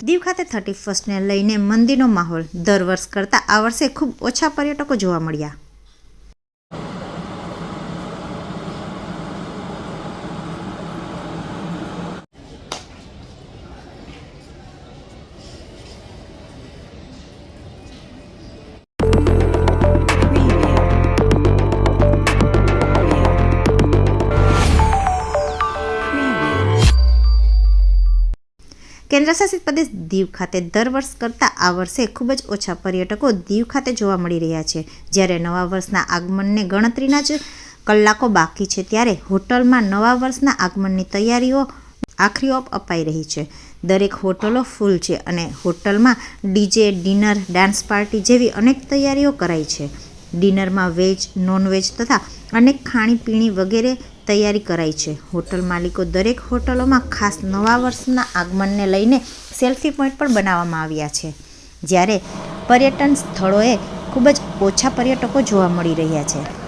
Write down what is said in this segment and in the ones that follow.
દીવ ખાતે થર્ટી ફર્સ્ટને લઈને મંદિરનો માહોલ દર વર્ષ કરતાં આ વર્ષે ખૂબ ઓછા પર્યટકો જોવા મળ્યા. કેન્દ્રશાસિત પ્રદેશ દીવ ખાતે દર વર્ષ કરતાં આ વર્ષે ખૂબ જ ઓછા પર્યટકો દીવ ખાતે જોવા મળી રહ્યા છે. જ્યારે નવા વર્ષના આગમનને ગણતરીના જ કલાકો બાકી છે ત્યારે હોટલમાં નવા વર્ષના આગમનની તૈયારીઓ આખરી ઓપ અપાઈ રહી છે. દરેક હોટલો ફૂલ છે અને હોટલમાં ડીજે, ડિનર, ડાન્સ પાર્ટી જેવી અનેક તૈયારીઓ કરાઈ છે. ડિનરમાં વેજ, નોનવેજ તથા અનેક ખાણીપીણી વગેરે તૈયારી કરાઈ છે. હોટલ માલિકો દરેક હોટલોમાં ખાસ નવા વર્ષના આગમનને લઈને સેલ્ફી પોઈન્ટ પણ બનાવવામાં આવ્યા છે. જ્યારે પર્યટન સ્થળોએ ખૂબ જ ઓછા પર્યટકો જોવા મળી રહ્યા છે.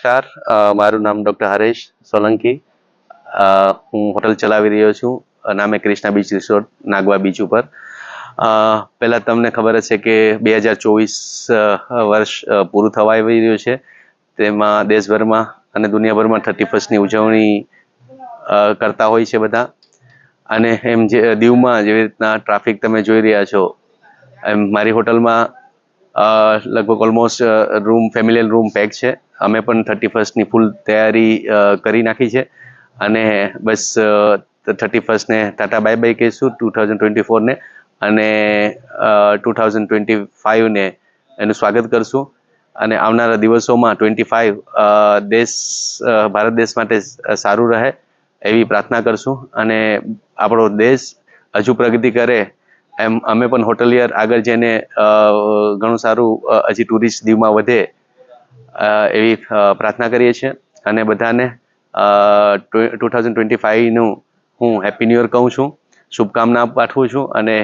નમસ્કાર. મારું નામ ડોક્ટર હરેશ સોલંકી. હું હોટલ ચલાવી રહ્યો છું. નામે Krishna beach resort, Nagoa beach ઉપર. પહેલાં તમને ખબર હશે કે બે હજાર ચોવીસ વર્ષ પૂરું થવા આવી રહ્યું છે. તેમાં દેશભરમાં અને દુનિયાભરમાં થર્ટી ફર્સ્ટની ઉજવણી કરતા હોય છે બધા. અને એમ જે, દીવમાં જેવી રીતના ટ્રાફિક તમે જોઈ રહ્યા છો, એમ મારી હોટલમાં લગભગ almost room familial room pack છે. અમે પણ થર્ટી ફર્સ્ટની ફૂલ તૈયારી કરી નાખી છે. અને બસ થર્ટી ફર્સ્ટને ટાટા બાય બાય કહીશું ટુ થાઉઝન્ડ ટ્વેન્ટી ફોરને અને ટુ થાઉઝન્ડ ટ્વેન્ટી ફાઇવને એનું સ્વાગત કરશું. અને આવનારા દિવસોમાં ટ્વેન્ટી ફાઇવ દેશ ભારત દેશ માટે સારું રહે એવી પ્રાર્થના કરશું. અને આપણો દેશ હજુ પ્રગતિ કરે એમ અમે પણ હોટલિયર આગળ જઈને ઘણું સારું હજી ટુરિસ્ટ દીવમાં વધે એવી પ્રાર્થના કરીએ છીએ. અને બધાને ટુ થાઉઝન્ડ ટ્વેન્ટી ફાઇવનું હું હેપી ન્યૂ યર કહું છું. શુભકામના પાઠવું છું અને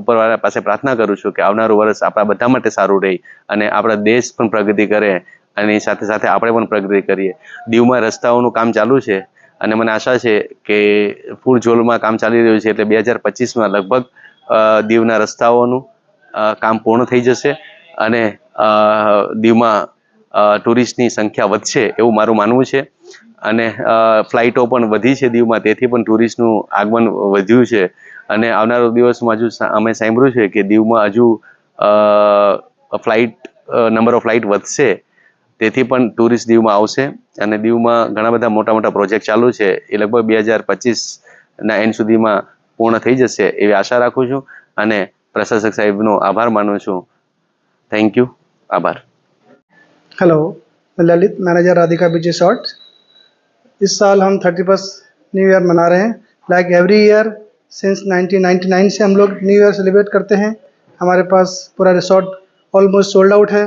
ઉપરવાળા પાસે પ્રાર્થના કરું છું કે આવનારું વર્ષ આપણા બધા માટે સારું રહે અને આપણા દેશ પણ પ્રગતિ કરે અને સાથે સાથે આપણે પણ પ્રગતિ કરીએ. દીવમાં રસ્તાઓનું કામ ચાલુ છે અને મને આશા છે કે ફૂલ ઝોલમાં કામ ચાલી રહ્યું છે એટલે બે હજાર પચીસમાં લગભગ દીવના રસ્તાઓનું કામ પૂર્ણ થઈ જશે અને દીવમાં ટુરિસ્ટની સંખ્યા વધશે એવું મારું માનવું છે. અને ફ્લાઇટો પણ વધી છે દીવમાં, તેથી પણ ટુરિસ્ટનું આગમન વધ્યું છે. અને આવનારો દિવસમાં હજુ અમે સાંભળ્યું છે કે દીવમાં હજુ ફ્લાઇટ નંબર ઓફ ફ્લાઇટ વધશે. તેથી પણ ટુરિસ્ટ દીવમાં આવશે. અને દીવમાં ઘણા બધા મોટા મોટા પ્રોજેક્ટ ચાલુ છે. એ લગભગ બે હજાર પચીસના એન્ડ સુધીમાં પૂર્ણ થઈ જશે એવી આશા રાખું છું. અને પ્રશાસક સાહેબનો આભાર માનું છું. Thank you. આભાર. हेलो मैं Lalit manager Radhika beach resort इस साल हम थर्टी फ़र्स्ट न्यू ईयर मना रहे हैं। लाइक एवरी ईयर सिंस 1999 से हम लोग न्यू ईयर सेलिब्रेट करते हैं। हमारे पास पूरा रिसोर्ट ऑलमोस्ट सोल्ड आउट है।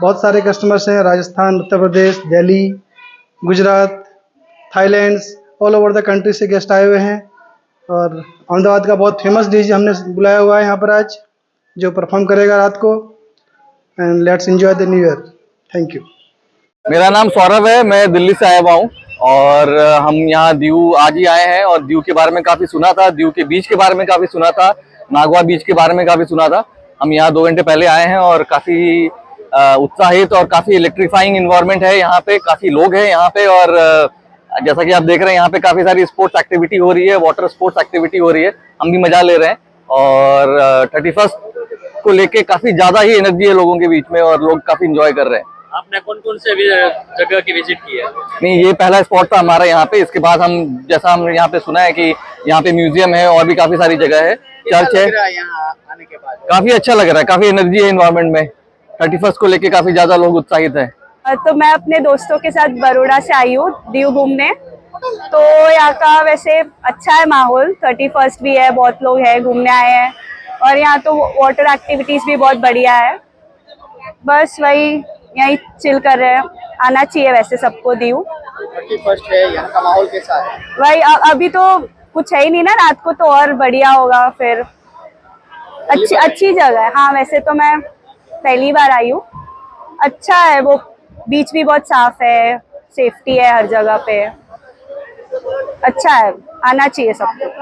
बहुत सारे कस्टमर्स हैं। Rajasthan, Uttar Pradesh, Delhi, Gujarat Thailand all over the country से गेस्ट आए हुए हैं। और अहमदाबाद का बहुत फ़ेमस डीजे हमने बुलाया हुआ है यहाँ पर आज, जो परफॉर्म करेगा रात को। And let's enjoy the new year thank you मेरा नाम सौरभ है, मैं दिल्ली से आया हुआ हूँ और हम यहाँ दीव आज ही आए हैं और दीव के बारे में काफ़ी सुना था, दीव के बीच के बारे में काफ़ी सुना था, नागवा बीच के बारे में काफ़ी सुना था। हम यहाँ दो घंटे पहले आए हैं और काफ़ी उत्साहित और काफ़ी इलेक्ट्रीफाइंग इन्वायरमेंट है यहाँ पे, काफ़ी लोग हैं यहाँ पे और जैसा कि आप देख रहे हैं यहाँ पे काफ़ी सारी स्पोर्ट्स एक्टिविटी हो रही है वाटर स्पोर्ट्स एक्टिविटी हो रही है, हम भी मज़ा ले रहे हैं और थर्टी फ़र्स्ट को लेके काफ़ी ज़्यादा ही एनर्जी है लोगों के बीच में और लोग काफ़ी इंजॉय कर रहे हैं। आपने कौन कौन से जगह की विज़िट की है? नहीं ये पहला स्पॉट था हमारा यहाँ पे। इसके बाद हम जैसा हम यहाँ पे सुना है कि यहाँ पे म्यूज़ियम है और भी काफ़ी सारी जगह है। चर्च है। यहाँ आने के बाद? काफ़ी अच्छा लग रहा है काफ़ी एनर्जी है इन्वायरमेंट में। थर्टी को लेके काफ़ी ज़्यादा लोग उत्साहित है। तो मैं अपने दोस्तों के साथ बड़ोड़ा से आई हूँ दीव घूमने तो यहाँ का वैसे अच्छा है माहौल। थर्टी फ़र्स्ट भी है बहुत लोग हैं घूमने आए हैं। और यहाँ तो वाटर एक्टिविटीज़ भी बहुत बढ़िया है। बस वही यहीं चिल कर रहे हैं। आना चाहिए वैसे सबको दीव। थर्टी फ़र्स्ट है यहाँ का माहौल कैसा है? वही अभी तो कुछ है ही नहीं ना रात को तो और बढ़िया होगा फिर। अच्छी अच्छी जगह है। हाँ वैसे तो मैं पहली बार आई हूँ। अच्छा है वो बीच भी बहुत साफ़ है सेफ्टी है हर जगह पे। अच्छा है आना चाहिए सबको।